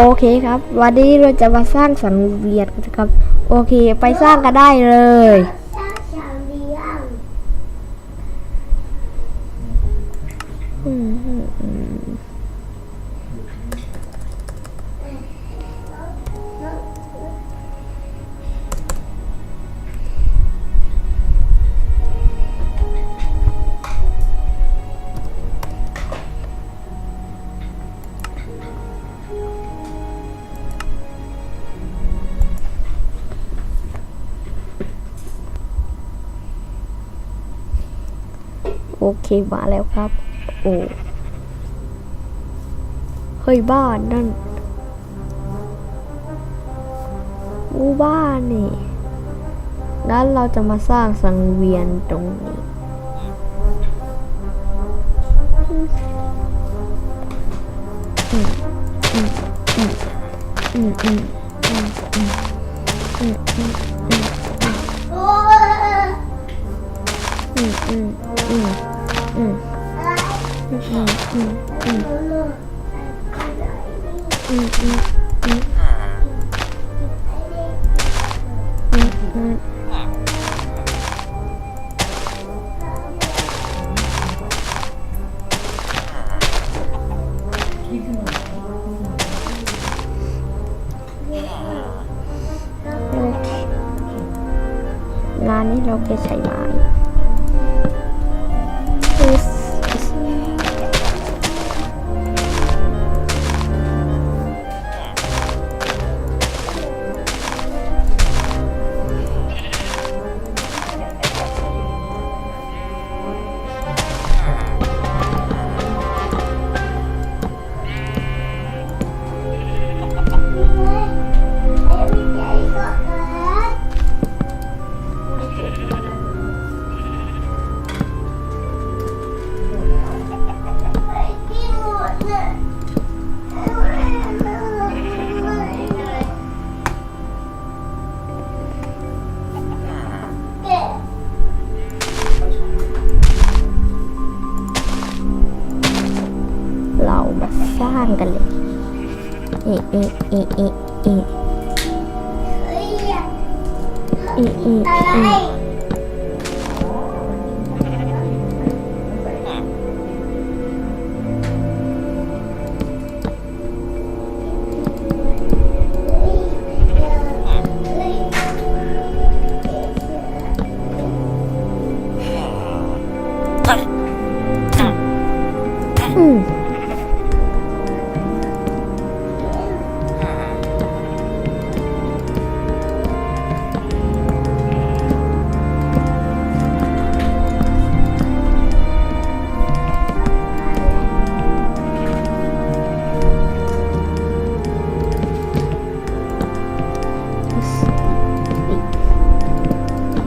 โอเคครับ วันนี้เราจะมาสร้างสังเวียนกันนะครับ โอเค ไปสร้างกันได้เลย เคมาแล้วครับ โอ้เฮ้ยบ้านนั่นหมู่บ้านนี่นั้นเราจะมาสร้างสังเวียนตรงนี้ อืมอืมอืมอืมอืมอืมอืมอืมอืม哦，อืมอืมอืม อืมอืมอืมอืมอืมอืมอืมอืมอืมร้านนี้เราจะใช้ไม้างกันเลยเอเอเอเอเอเอเอเอ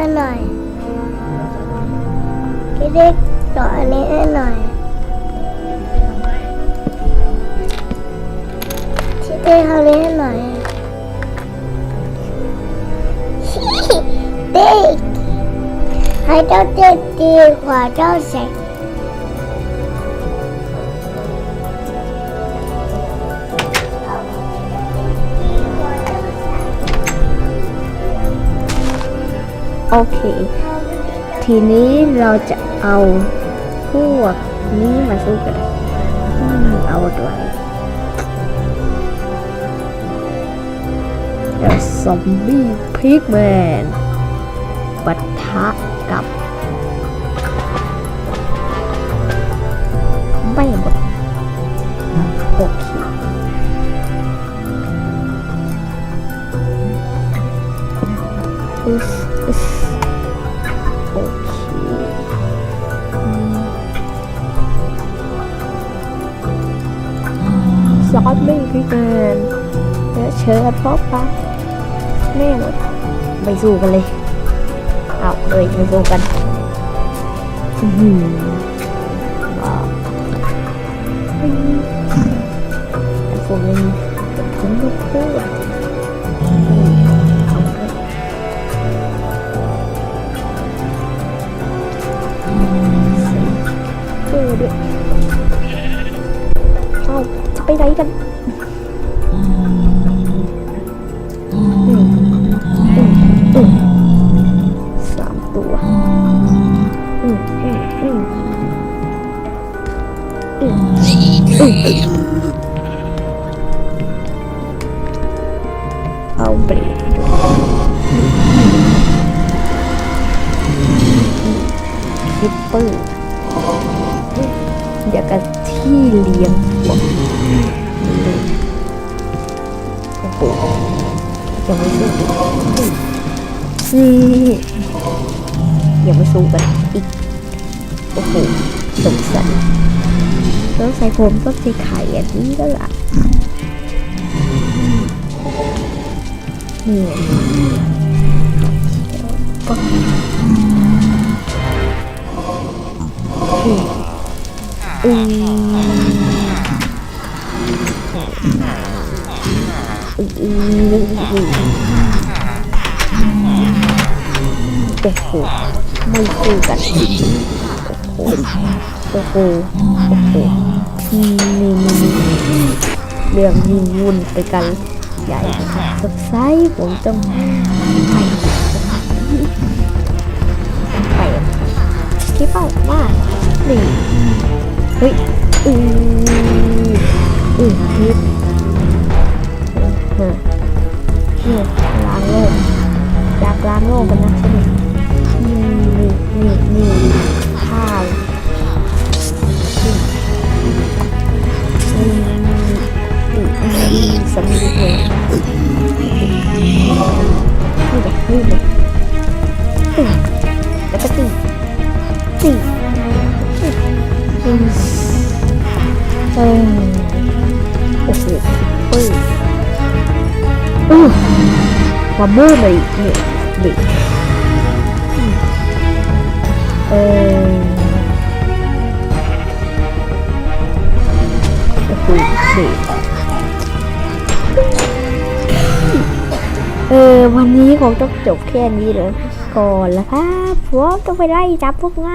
ให้หน่อยพี่เล็กต่ออันนี้ให้หน่อยพี่เล็กทำนี้ให้หน่อยเด็กให้เจ้าเด็กดีกว่าเจ้าเสก โอเค ทีนี้เราจะเอาพวกนี้มาสู้กันเอาด้วยเดซอมบี้พิกแมนปะทะกับไม่หมดโอเคอือ โอเคซอสไม่พิการแล้วเชิญพ่อปะแม่หมดไปสู้กันเลยเอาเลยไปสู้กันอืมว้าวผนเองผมก็เพื่อ กันสามตัวอืมอืมอืมอืมเอาเบรกฮิปเปอร์เดี๋ยวกันที่เลี้ยง ยังไม่สู้อีกนี่ยังไม่สู้กันอีก โอ้โหสงสัยต้องใส่ผมต้องใส่ไข่อันนี้แล้วล่ะนี่ก็อืม โอ้โหไม่คู่กันโอ้โหโอ้โหโอ้โหนี่นี่นี่เรื่องยิ่งวุ่นไปกันใหญ่สดใสผมต้องไปไปที่เป้ามาหนี่งเฮ้ยอืออือคิด กันนะใช่ไหมนี่นี่นี่นี่ข้าวสำลีเลยนี่แบบนี่เลยตีแล้วก็ตีตีอืมเออโอ้โหเอ้ยอู้มาเมื่อเลยเนี่ย ด็กเออโอ้โหเด็กเออ วันนี้คงต้องจบแค่นี้เลยก่อนละครับผมต้องไปไล่จับพวกงั้น